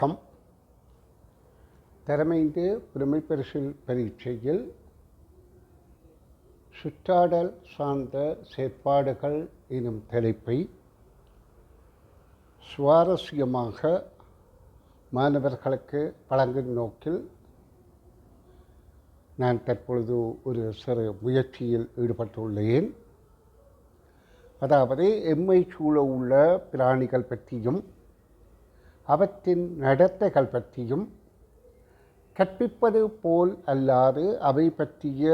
வணக்கம். திறமைந்து புதுமைப்பரிசில் பரீட்சையில் சுற்றாடல் சார்ந்த செயற்பாடுகள் எனும் தலைப்பை சுவாரஸ்யமாக மாணவர்களுக்கு வழங்கும் நோக்கில் நான் தற்பொழுது ஒரு சிறு முயற்சியில் ஈடுபட்டுள்ளேன். அதாவது எம்மை சூழ உள்ள பிராணிகள் பற்றியும் அவற்றின் நடத்தைகள் பற்றியும் கற்பிப்பது போல் அல்லாது அவை பற்றிய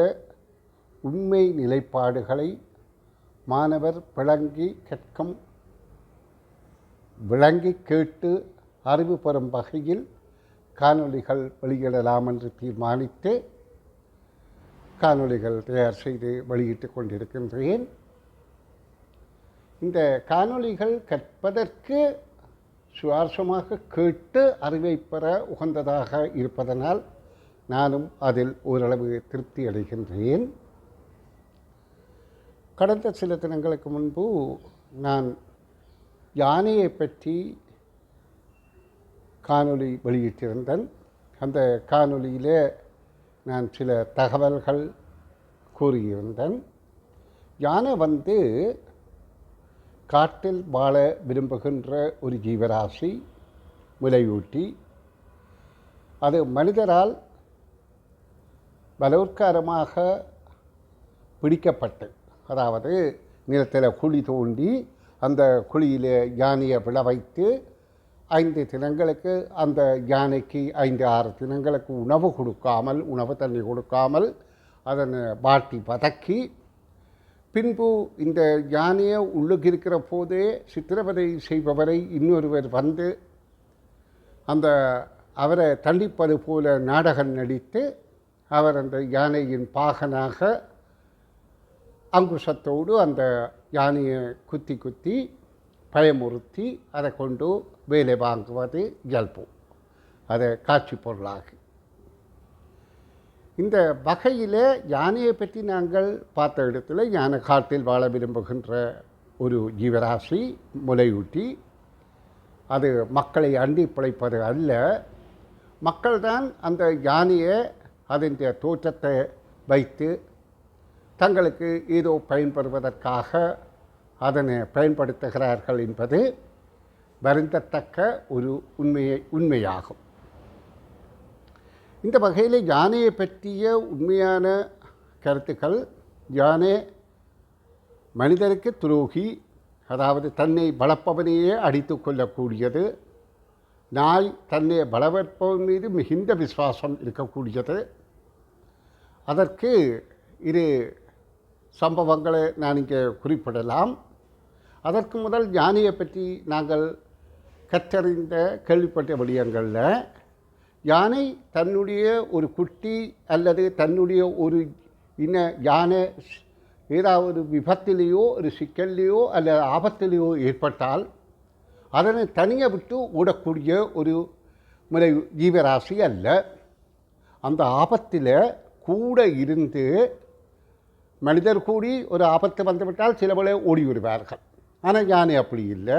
உண்மை நிலைப்பாடுகளை மாணவர் விளங்கி கற்கும் விளங்கி கேட்டு அறிவு பெறும் வகையில் காணொளிகள் வெளியிடலாம் என்று தீர்மானித்து காணொளிகள் தயார் செய்து வெளியிட்டு கொண்டிருக்கின்றேன். இந்த காணொளிகள் கற்பதற்கு சுவாரஸ்யமாக கேட்டு அறிவை பெற உகந்ததாக இருப்பதனால் நானும் அதில் ஓரளவு திருப்தி அடைகின்றேன். கடந்த சில தினங்களுக்கு முன்பு நான் யானையை பற்றி காணொளி வெளியிட்டிருந்தேன். அந்த காணொளியிலே நான் சில தகவல்கள் கூறியிருந்தேன். யானை வந்து காட்டில் வாழ விரும்புகின்ற ஒரு ஜீவராசி முலையூட்டி அது மனிதரால் பலவத்காரமாக பிடிக்கப்பட்டு அதாவது நிலத்தில் குழி தோண்டி அந்த குழியில் யானையை விழ வைத்து ஐந்து தினங்களுக்கு அந்த யானைக்கு ஐந்து ஆறு தினங்களுக்கு உணவு கொடுக்காமல் உணவு தண்ணி கொடுக்காமல் அதனை வாட்டி பதக்கி பின்பு இந்த யானையை உள்ளுக்கு இருக்கிற போதே சித்திரவதை செய்பவரை இன்னொருவர் வந்து அந்த அவரை தள்ளிப்பது போல நாடகம் நடித்து அவர் அந்த யானையின் பாகனாக அங்குசத்தோடு அந்த யானையை குத்தி குத்தி பயமுறுத்தி அதை கொண்டு வேலை வாங்குவது இயல்பு. அதை காட்சி பொருளாகி இந்த வகையில் யானையை பற்றி நாங்கள் பார்த்த இடத்துல யானை காட்டில் வாழ விரும்புகின்ற ஒரு ஜீவராசி முலையூட்டி. அது மக்களை அண்டி பிழைப்பது அல்ல. மக்கள்தான் அந்த யானையை அதன் தோற்றத்தை வைத்து தங்களுக்கு ஏதோ பயன்பெறுவதற்காக அதனை பயன்படுத்துகிறார்கள் என்பது வருந்தத்தக்க ஒரு உண்மையை உண்மையாகும். இந்த வகையில் யானையை பற்றிய உண்மையான கருத்துக்கள் யானை மனிதருக்கு துரோகி அதாவது தன்னை வளர்ப்பவனையே அடித்து கொள்ளக்கூடியது நாய் தன்னை வளவற்பவன் மீது மிகுந்த விசுவாசம் இருக்கக்கூடியது. அதற்கு இரு சம்பவங்களை நான் இங்கே குறிப்பிடலாம். அதற்கு முதல் ஞானியை பற்றி நாங்கள் கற்றறிந்த கேள்விப்பட்ட விடயங்களில் யானை தன்னுடைய ஒரு குட்டி அல்லது தன்னுடைய ஒரு இன யானை ஏதாவது விபத்திலேயோ ஒரு சிக்கல்லையோ அல்லது ஆபத்திலேயோ ஏற்பட்டால் அதனை தனியாக விட்டு ஓடக்கூடிய ஒரு முறை ஜீவராசி அல்ல. அந்த ஆபத்தில் கூட இருந்து மனிதர் கூடி ஒரு ஆபத்து வந்துவிட்டால் சிலவளை ஓடி வருவார்கள். ஆனால் யானை அப்படி இல்லை.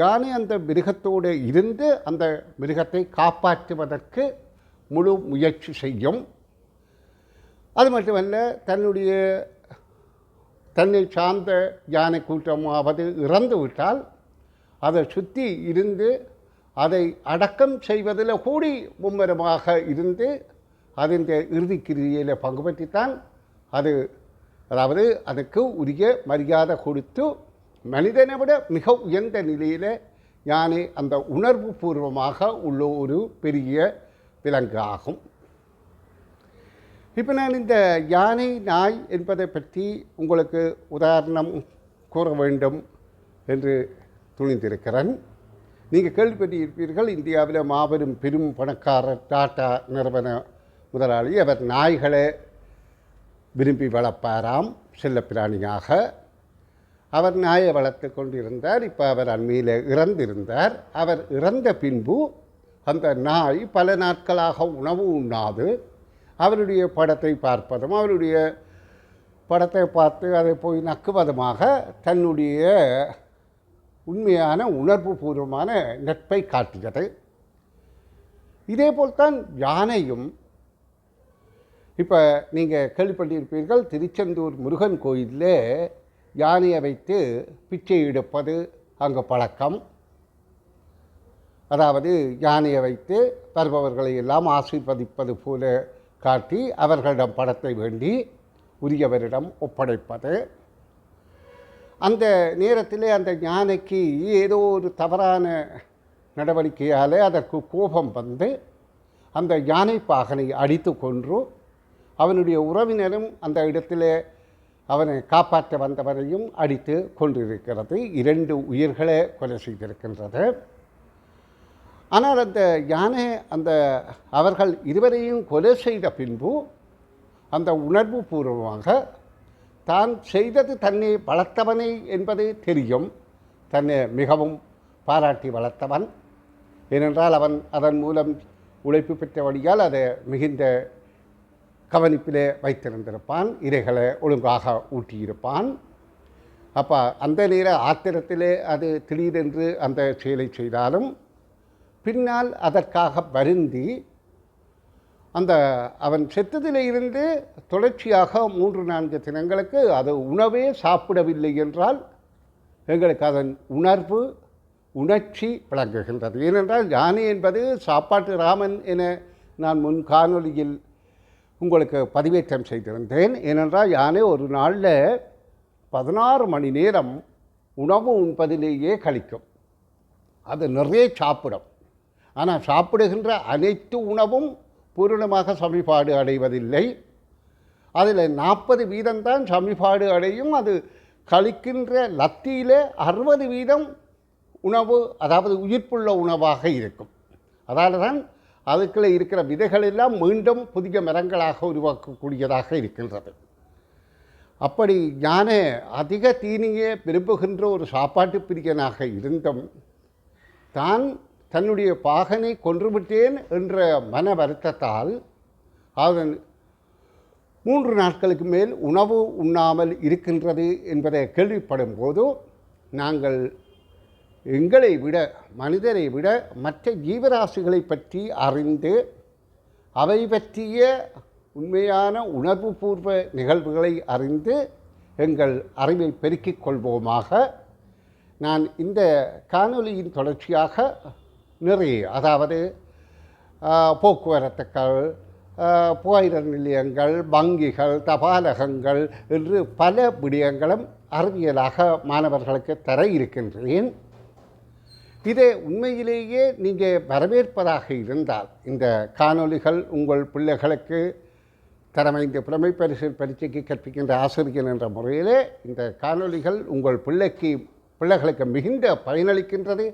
யானை அந்த மிருகத்தோடு இருந்து அந்த மிருகத்தை காப்பாற்றுவதற்கு முழு முயற்சி செய்யும். அது மட்டுமல்ல தன்னுடைய தன்னை சார்ந்த யானை கூட்டமாவது இறந்து விட்டால் அதை சுற்றி இருந்து அதை அடக்கம் செய்வதில் கூடி மும்முரமாக இருந்து அதன் இறுதி கிரியில் பங்கு பற்றித்தான். அது அதாவது அதுக்கு உரிய மரியாதை கொடுத்து மனிதனை விட மிக உயர்ந்த நிலையில் யானை அந்த உணர்வு பூர்வமாக உள்ள ஒரு பெரிய விலங்கு ஆகும். இப்போ நான் இந்த யானை நாய் என்பதை பற்றி உங்களுக்கு உதாரணம் கூற வேண்டும் என்று துணிந்திருக்கிறேன். நீங்கள் கேள்விப்பட்டிருப்பீர்கள் இந்தியாவில் மாபெரும் பெரும் பணக்காரர் டாட்டா நிறுவன முதலாளி அவர் நாய்களை விரும்பி வளர்ப்பாராம் செல்லப்பிராணியாக. அவர் நாயை வளர்த்து கொண்டிருந்தார். இப்போ அவர் அண்மையில் இறந்திருந்தார். அவர் இறந்த பின்பு அந்த நாய் பல நாட்களாக உணவு உண்ணாது அவருடைய படத்தை பார்ப்பதும் அவருடைய படத்தை பார்த்து அதை போய் நக்குவதுமாக தன்னுடைய உண்மையான உணர்வு பூர்வமான நட்பை காட்டுகிறது இதேபோல் தான் யானையும் இப்போ நீங்கள் கேள்விப்பட்டிருப்பீர்கள் திருச்செந்தூர் முருகன் கோயிலில் யானையை வைத்து பிச்சை எடுப்பது அங்கு பழக்கம். அதாவது யானையை வைத்து வருபவர்களை எல்லாம் ஆசீர்வதிப்பது போல காட்டி அவர்களிடம் படத்தை வேண்டி உரியவரிடம் ஒப்படைப்பது. அந்த நேரத்தில் அந்த யானைக்கு ஏதோ ஒரு தவறான நடவடிக்கையால் அதற்கு கோபம் வந்து அந்த யானை பாகனை அடித்து கொன்று அவனுடைய உறவினரும் அந்த இடத்திலே அவனை காப்பாற்ற வந்தவரையும் அடித்து கொண்டிருக்கிறது இரண்டு உயிர்களை கொலை செய்திருக்கின்றது. ஆனால் அந்த யானை அந்த அவர்கள் இருவரையும் கொலை செய்த பின்பு அந்த உணர்வு பூர்வமாக தான் செய்தது தன்னை வளர்த்தவனை என்பது தெரியும். தன்னை மிகவும் பாராட்டி வளர்த்தவன். ஏனென்றால் அவன் அதன் மூலம் உழைப்பு பெற்றபடியால் அதை மிகுந்த கவனிப்பிலே வைத்திருந்திருப்பான் இரைகளை ஒழுங்காக ஊட்டியிருப்பான். அப்போ அந்த நேர ஆத்திரத்திலே அது திடீரென்று அந்த செயலை செய்தாலும் பின்னால் அதற்காக வருந்தி அந்த அவன் செத்ததில் இருந்து தொடர்ச்சியாக மூன்று நான்கு தினங்களுக்கு அது உணவே சாப்பிடவில்லை என்றால் எங்களுக்கு அதன் உணர்வு உணர்ச்சி விளங்குகின்றது. ஏனென்றால் யானை என்பது சாப்பாட்டு ராமன் என நான் முன் காணொலியில் உங்களுக்கு பதிவேற்றம் செய்திருந்தேன். ஏனென்றால் யானை ஒரு நாளில் பதினாறு மணி நேரம் உணவு உண்பதிலேயே கழிக்கும். அது நிறைய சாப்பிடும். ஆனால் சாப்பிடுகின்ற அனைத்து உணவும் பூரணமாக சமிபாடு அடைவதில்லை. அதில் நாற்பது வீதம்தான் சமிபாடு அடையும். அது கழிக்கின்ற லத்தியில் அறுபது வீதம் உணவு அதாவது உயிர்ப்புள்ள உணவாக இருக்கும். அதால் தான் அதுக்குள்ளே இருக்கிற விதைகள் எல்லாம் மீண்டும் புதிய மரங்களாக உருவாக்கக்கூடியதாக இருக்கின்றது. அப்படி ஞான அதிக தீனியை விரும்புகின்ற ஒரு சாப்பாட்டு பிரியனாக இருந்தும் தான் தன்னுடைய பாகனை கொன்றுவிட்டேன் என்ற மன வருத்தத்தால் அதன் மூன்று நாட்களுக்கு மேல் உணவு உண்ணாமல் இருக்கின்றது என்பதை கேள்விப்படும் போது நாங்கள் எங்களை விட மனிதரை விட மற்ற ஜீவராசிகளை பற்றி அறிந்து அவை பற்றிய உண்மையான உணர்வுபூர்வ நிகழ்வுகளை அறிந்து எங்கள் அறிவை பெருக்கிக் கொள்வோமாக. நான் இந்த காணொலியின் தொடர்ச்சியாக நிறைய அதாவது போக்குவரத்துக்கள் புகையிர நிலையங்கள் வங்கிகள் தபாலகங்கள் என்று பல விடயங்களும் அறிவியலாக மாணவர்களுக்கு தர இருக்கின்றேன். இதை உண்மையிலேயே நீங்கள் வரவேற்பதாக இருந்தால் இந்த காணொளிகள் உங்கள் பிள்ளைகளுக்கு தரமைந்த புலமை பரிசு பரீட்சைக்கு கற்பிக்கின்ற ஆசிரியர் என்ற முறையிலே இந்த காணொளிகள் உங்கள் பிள்ளைக்கு பிள்ளைகளுக்கு மிகுந்த பயனளிக்கின்றது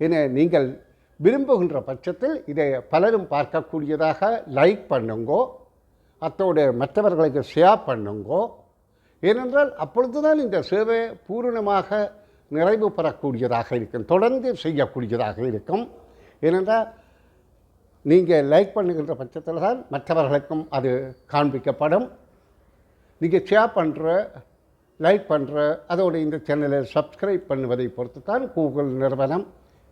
என நீங்கள் விரும்புகின்ற பட்சத்தில் இதை பலரும் பார்க்கக்கூடியதாக லைக் பண்ணுங்கோ அத்தோடு மற்றவர்களுக்கு ஷேர் பண்ணுங்கோ. ஏனென்றால் அப்பொழுதுதான் இந்த சேவை பூரணமாக நிறைவு பெறக்கூடியதாக இருக்கும். தொடர்ந்து செய்யக்கூடியதாக இருக்கும். ஏனென்றால் நீங்கள் லைக் பண்ணுகின்ற பட்சத்தில் தான் மற்றவர்களுக்கும் அது காண்பிக்கப்படும். நீங்கள் ஷேர் பண்ணுற லைக் பண்ணுற அதோட இந்த சேனலை சப்ஸ்கிரைப் பண்ணுவதை பொறுத்து தான் கூகுள் நிறுவனம்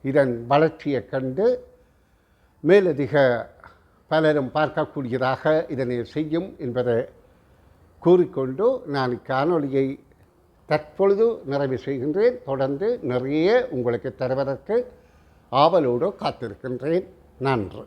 இதன் வளர்ச்சியை கண்டு மேலதிக பலரும் பார்க்கக்கூடியதாக இதனை செய்யும் என்பதை கூறிக்கொண்டு நான் காணொலியை தற்பொழுது நிறைவு செய்கின்றேன். தொடர்ந்து நிறைய உங்களுக்கு தருவதற்கு ஆவலோடு காத்திருக்கின்றேன். நன்று.